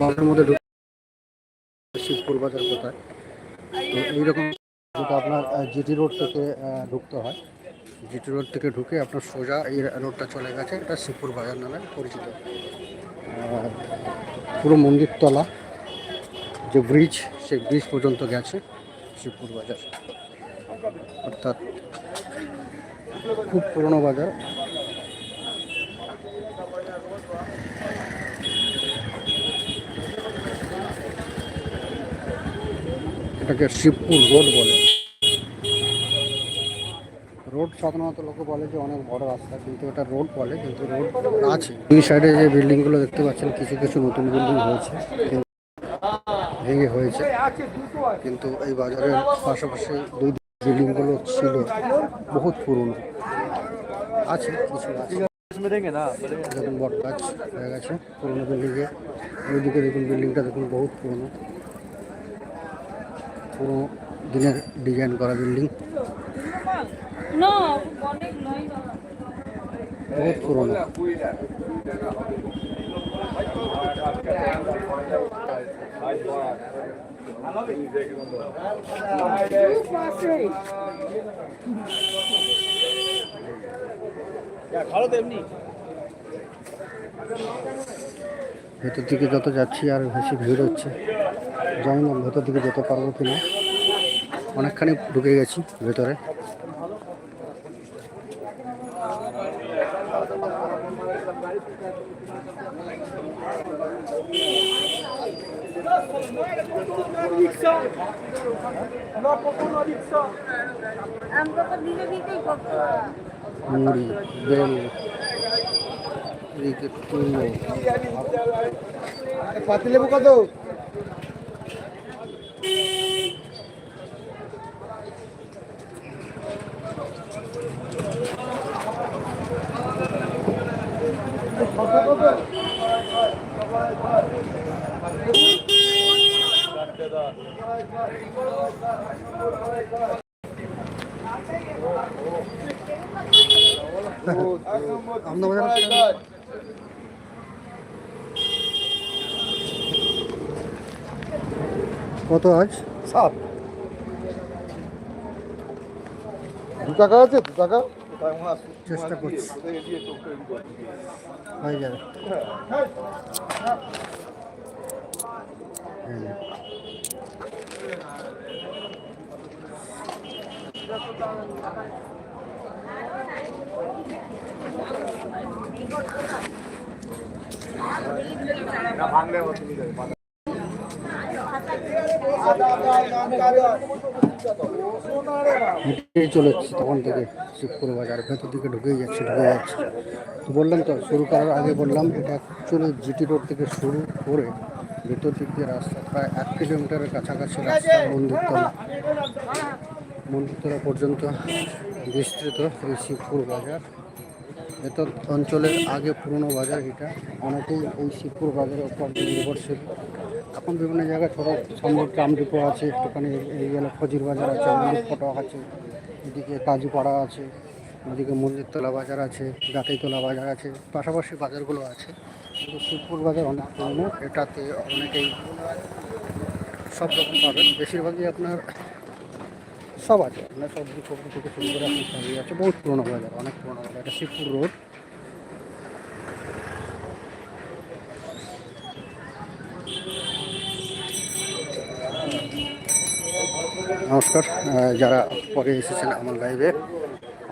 বাজারের মধ্যে শিবপুর বাজার কোথায়? তো এইরকম যেটা আপনার জিটি রোড থেকে ঢুকতে হয়। জিটি রোড থেকে ঢুকে আপনার সোজা এই রোডটা চলে গেছে। এটা শিবপুর বাজার নামে পরিচিত। পুরো মন্দিরতলা, যে ব্রিজ, সেই ব্রিজ পর্যন্ত গেছে শিবপুর বাজার। অর্থাৎ খুব পুরনো বাজার। এটাকে শিবপুর রোড বলে। রোড সাধারণত লোকে বলে যে অনেক বড় রাস্তা, কিন্তু এটা রোড বলে, কিন্তু রোড আছে। দুই সাইডে যে বিল্ডিংগুলো দেখতে পাচ্ছেন, কিছু কিছু নতুন বিল্ডিং হয়েছে ভেঙে হয়েছে। কিন্তু এই বাজারের পাশাপাশি দুই বিল্ডিংগুলো ছিল, বহুত পুরনো। আছে, কিছু দেখুন বট গাছ হয়ে গেছে পুরনো বিল্ডিংয়ে। ওইদিকে দেখুন বিল্ডিংটা দেখুন বহুত পুরনো। পুরোনো দিনের ডিজাইন করা বিল্ডিং। বহুত পুরনো। ভেতর দিকে যত যাচ্ছি আর বেশি ভিড় হচ্ছে। জানি না ভেতর দিকে যেতে পারব কি না অনেকখানি ঢুকে গেছি ভেতরে। আমরা তো দিনে দিতেই করতে মুড়ি, বেল এদিকে পাতি লেবু কত? কত আজ? সাত। দু টাকা আছে দু টাকা? চেষ্টা করছি। হয়ে যাবে। এই যে। হেঁটেই চলে এসেছি তখন থেকে শিবপুর বাজার, ভেতর দিকে ঢুকেই যাচ্ছে, ঢুকে যাচ্ছে। বললাম তো, শুরু করার আগে বললাম, এটা অ্যাকচুয়ালি জিটি রোড থেকে শুরু করে ভেতর দিক দিয়ে রাস্তা, প্রায় এক কিলোমিটারের কাছাকাছি রাস্তা, মন্দিরতলা। মন্দিরতলা পর্যন্ত বিস্তৃত এই শিবপুর বাজার। ভেতর অঞ্চলের আগে পুরনো বাজার এটা। অনেকেই এই শিবপুর বাজারের উপর নির্ভরশীল। এখন বিভিন্ন জায়গায় ছোটো সামনে ট্রাম আছে, একটুখানি এই গেলে ফজির বাজার আছে মন্দির ফটো আছে, এদিকে কাজুপাড়া আছে, এদিকে মন্দিরতলা বাজার আছে গাতাইতলা বাজার আছে, পাশাপাশি বাজারগুলো আছে। কিন্তু শিবপুর বাজার অনেক পুরনো, এটাতে অনেকেই সব রকম পাবেন। বেশিরভাগই আপনার সব আছে। আপনার সবজি সবজি থেকে শুরু করে সবই আছে বহুত পুরোনো বাজার অনেক পুরোনো বাজার এটা শিবপুর রোড। নমস্কার যারা পরে এসেছেন আমার লাইভে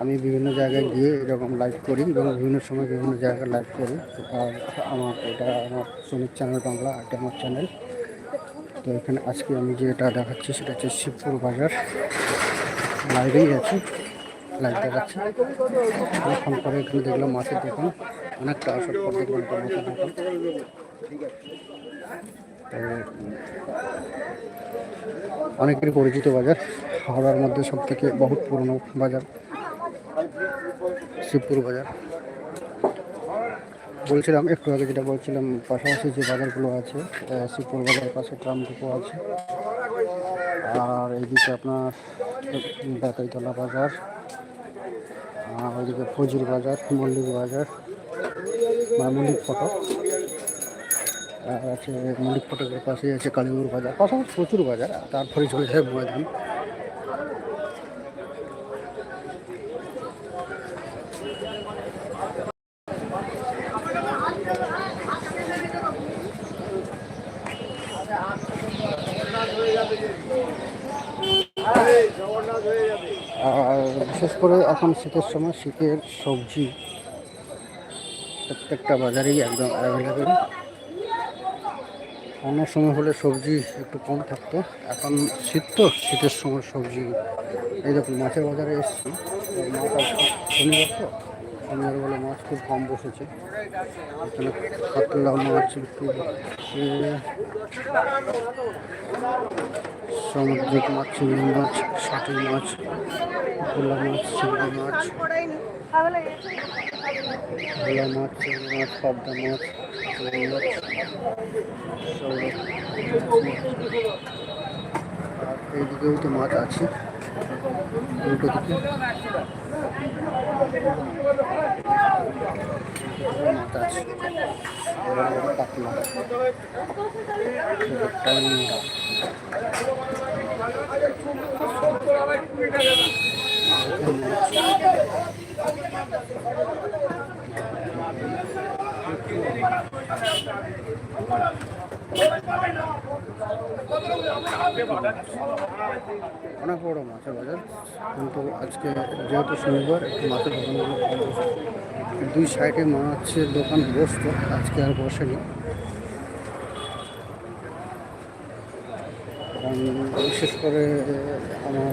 আমি বিভিন্ন জায়গায় গিয়ে এরকম লাইভ করি এবং বিভিন্ন সময় বিভিন্ন জায়গায় লাইভ করি। আর আমার, এটা আমার সুমিত চ্যানেল বাংলা আর আমার চ্যানেল তো এখানে আজকে আমি যে এটা দেখাচ্ছি সেটা হচ্ছে শিবপুর বাজার। লাইভেই আছি লাইভ দেখাচ্ছি। অনেকক্ষণ পরে এখানে দেখলাম মাছের দোকান। অনেকটা আসার পর দেখলাম, একটা মাছের দোকান। তো অনেকেরই পরিচিত বাজার। হাওড়ার মধ্যে সব থেকে বহুত পুরনো বাজার, শিবপুর বাজার। বলছিলাম একটু আগে যেটা বলছিলাম পাশাপাশি যে বাজারগুলো আছে আহ, শিবপুর বাজারের পাশে ট্রাম ডিপো আছে আর এইদিকে আপনার বেতাইতলা বাজার আর ওইদিকে ফজির বাজার মল্লিক বাজার বা মল্লিক ফটো আর আছে মল্লিক ফটকের পাশেই আছে কালীপুর বাজার পাশাপাশি প্রচুর বাজার তারপরে চলে যায় ময়দান আর বিশেষ করে এখন শীতের সময় শীতের সবজি প্রত্যেকটা বাজারেই একদম অ্যাভেলেবেল অন্য সময় হলে সবজি একটু কম থাকতো। এখন শীত তো, শীতের সময় সবজি, এই দেখুন, মাছের বাজারে এসছি। শনিবার তো। শনিবার বলে মাছ খুব কম বসেছে। এখানে কাতলা মাছ সামুদ্রিক মাছ চিংড়ি মাছ ষাটি মাছ, ভোলা মাছ চিংড়ি মাছ, ভোলা মাছ চিংড়ি মাছ, পাবদা মাছ মাছ এইদিকেও তো মাছ আছে। উল্টো দিকে মাছ আছে বড় বড় কাতলা ছোট ট্যাংরা অনেক বড় মাছের বাজার, কিন্তু আজকে যেহেতু শনিবার, একটু মাছের দোকানগুলো দুই সাইডে মাছের দোকান বসতো, আজকে আর বসেনি। বিশেষ করে আমার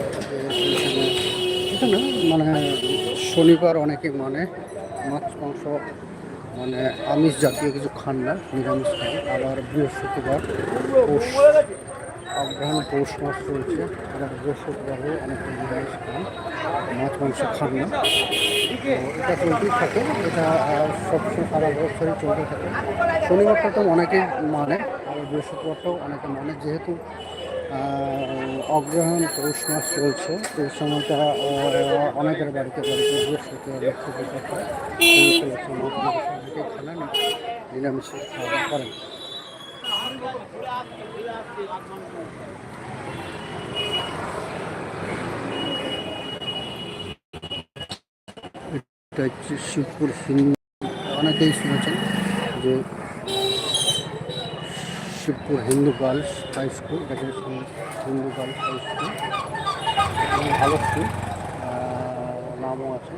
এখানে মানে শনিবার অনেকে মানে মাছ, মাংস মানে আমিষ জাতীয় কিছু খান না, নিরামিষ খান আবার বৃহস্পতিবার পৌষ অগ্রহণ পৌষ মাস চলছে। আবার বৃহস্পতিবারে অনেক নিরামিষ খান, মাছ, মাংস খান না। এটা চলতেই থাকে, এটা সবসময় সারা বছরই চলতে থাকে। শনিবারটা তো অনেকেই মানে আবার বৃহস্পতিবারটাও অনেকে মানে। যেহেতু অগ্রহণ পৌষ মাস চলছে, এই সময়টা অনেকের বাড়িতে বাড়িতে বৃহস্পতিবার লক্ষ্মী পুজো নিরামিষ করেন। এটা হচ্ছে শিবপুর হিন্দু অনেকেই শুনেছেন যে Shibpur Hindu girls high school, এটাকে হিন্দু গার্লস হাই স্কুল। ভালো স্কুল নামও আছে।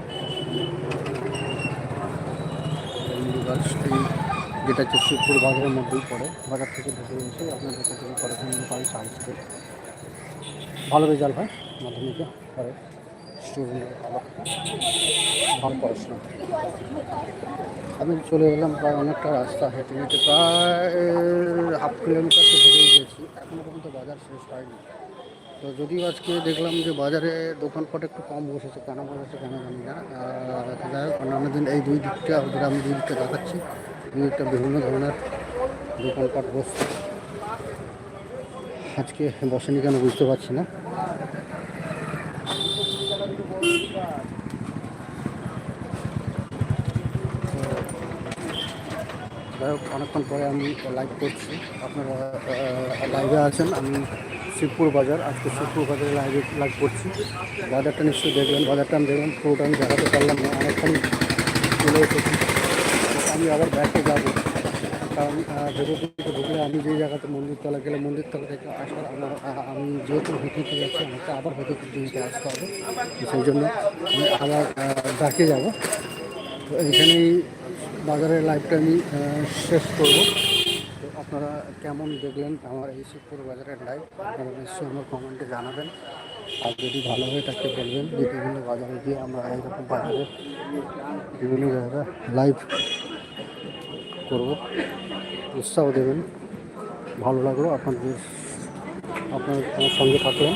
গার্লস এই যেটা শিবপুর বাজারের মধ্যেই পড়ে। বাজার থেকে ঢুকে এসে আপনাদের থেকে পড়ে হিন্দু গার্লস হাই স্কুল ভালো রেজাল্ট হয় মাধ্যমিকে, পরে স্টুডেন্টরা ভালো। ভালো পড়াশোনা। আমি চলে এলাম প্রায় অনেকটা রাস্তা হেঁটে হেঁটে প্রায় হাফ কিলোমিটার তো ঘুরেই গেছি। এখনও পর্যন্ত বাজার শেষ হয়নি। তো যদিও আজকে দেখলাম যে বাজারে দোকানপাট একটু কম বসেছে, কেন বসেছে কেন জানি না। যাই হোক, অন্যান্য দিন এই দুই দিকটা যেটা আমি দুই দিকটা দেখাচ্ছি। দুই দিকটা বিভিন্ন ধরনের দোকানপাট বসছে। আজকে বসেনি কেন বুঝতে পারছি না। যাই হোক, অনেকক্ষণ পরে আমি লাইভ করছি। আপনারা লাইভে আছেন, আমি শিবপুর বাজার। আজকে শিবপুর বাজারে লাইভে লাইভ করছি। বাজারটা নিশ্চয়ই দেখবেন, বাজারটা আমি দেখলাম, পুরোটা আমি দেখাতে পারলাম না, অনেকখানি চলে এসেছি। আমি আবার ব্যাকে যাব। কারণ ভেতর ঢুকলে আমি যে জায়গাতে মন্দির তলা গেলে মন্দির তলা থেকে আসার আমার আমি যেহেতু হেঁটে যাচ্ছি, আমাকে আবার ভেতর দিকে আসতে হবে। সেই জন্য আমি আবার ব্যাকে যাব। তো এইখানেই বাজারের লাইফটা আমি শেষ করব। আপনারা কেমন দেখলেন আমার এই শিবপুর বাজারের লাইভ আপনারা নিশ্চয়ই আমার কমেন্টে জানাবেন। আর যদি ভালো হয়ে থাকে বলবেন, যে বিভিন্ন বাজারে গিয়ে আমরা এইরকম বাজারে বিভিন্ন জায়গায় লাইভ করব। উৎসাহ দেবেন। ভালো লাগল আপনাদের আপনার সঙ্গে থাকলেন